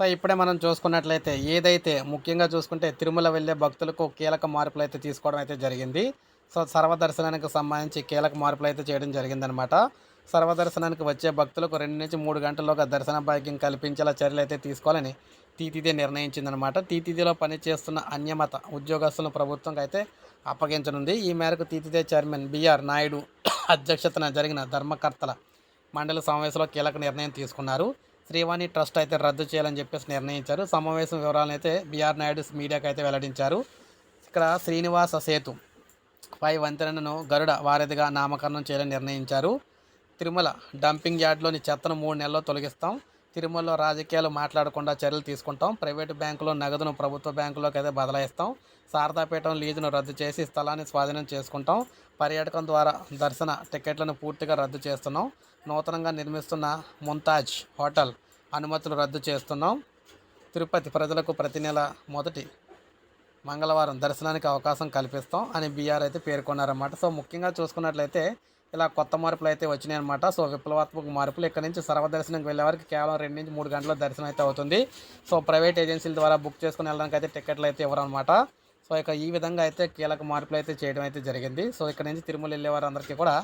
So ఇప్పుడే మనం చూసుకున్నట్లయితే ఏదైతే ముఖ్యంగా చూసుకుంటే తిరుమల వెళ్ళే భక్తులకు కీలక మార్పులు అయితే తీసుకోవడం అయితే జరిగింది. సో సర్వదర్శనానికి సంబంధించి కీలక మార్పులు అయితే చేయడం జరిగిందనమాట సర్వదర్శనానికి వచ్చే భక్తులకు రెండు నుంచి మూడు గంటల్లోగా దర్శన భాగ్యం కల్పించేలా చర్యలు అయితే తీసుకోవాలని టీటీడీ నిర్ణయించిందనమాట టీటీడీలో పనిచేస్తున్న అన్యమత ఉద్యోగస్తులను ప్రభుత్వం అయితే అప్పగించనుంది. ఈ మేరకు టీటీడీ చైర్మన్ బిఆర్ నాయుడు అధ్యక్షతన జరిగిన ధర్మకర్తల మండలి సమావేశంలో కీలక నిర్ణయం తీసుకున్నారు. శ్రీవాణి ట్రస్ట్ అయితే రద్దు చేయాలని చెప్పేసి నిర్ణయించారు. సమావేశం వివరాలను అయితే బీఆర్ నాయుడు మీడియాకు అయితే వెల్లడించారు. ఇక్కడ శ్రీనివాస సేతు పై వంతెనను గరుడ వారధిగా నామకరణం చేయాలని నిర్ణయించారు. తిరుమల డంపింగ్ యార్డ్లోని చెత్తను మూడు నెలల్లో తొలగిస్తాం. తిరుమలలో రాజకీయాలు మాట్లాడకుండా చర్యలు తీసుకుంటాం. ప్రైవేటు బ్యాంకులో నగదును ప్రభుత్వ బ్యాంకులోకి అయితే బదలాయిస్తాం. శారదాపీఠం లీజును రద్దు చేసి స్థలాన్ని స్వాధీనం చేసుకుంటాం. పర్యాటకం ద్వారా దర్శన టికెట్లను పూర్తిగా రద్దు చేస్తున్నాం. నూతనంగా నిర్మిస్తున్న ముంతాజ్ హోటల్ అనుమతులు రద్దు చేస్తున్నాం. తిరుపతి ప్రజలకు ప్రతి నెల మొదటి మంగళవారం దర్శనానికి అవకాశం కల్పిస్తాం అని బీఆర్ అయితే పేర్కొన్నారన్నమాట. సో ముఖ్యంగా చూసుకున్నట్లయితే ఇలా కొత్త మార్పులు అయితే వచ్చినాయి అనమాట సో విప్లవాత్మక మార్పులు ఇక్కడ నుంచి సర్వదర్శనంకి వెళ్ళే వరకు కేవలం రెండు నుంచి మూడు గంటల దర్శనం అయితే అవుతుంది. సో ప్రైవేట్ ఏజెన్సీల ద్వారా బుక్ చేసుకుని వెళ్ళడానికి అయితే టికెట్లు అయితే ఇవ్వరనమాట సో ఇక ఈ విధంగా అయితే కీలక మార్పులు అయితే చేయడం అయితే జరిగింది. సో ఇక్కడ నుంచి తిరుమల వెళ్ళే వారందరికీ కూడా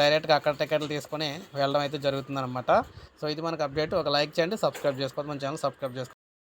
డైరెక్ట్గా అక్కడ టికెట్లు తీసుకొని వెళ్ళడం అయితే జరుగుతుందన్నమాట. సో ఇది మనకు అప్డేట్. ఒక లైక్ చేయండి సబ్స్క్రైబ్ చేసుకోండి మన ఛానల్ సబ్స్క్రైబ్ చేసుకోండి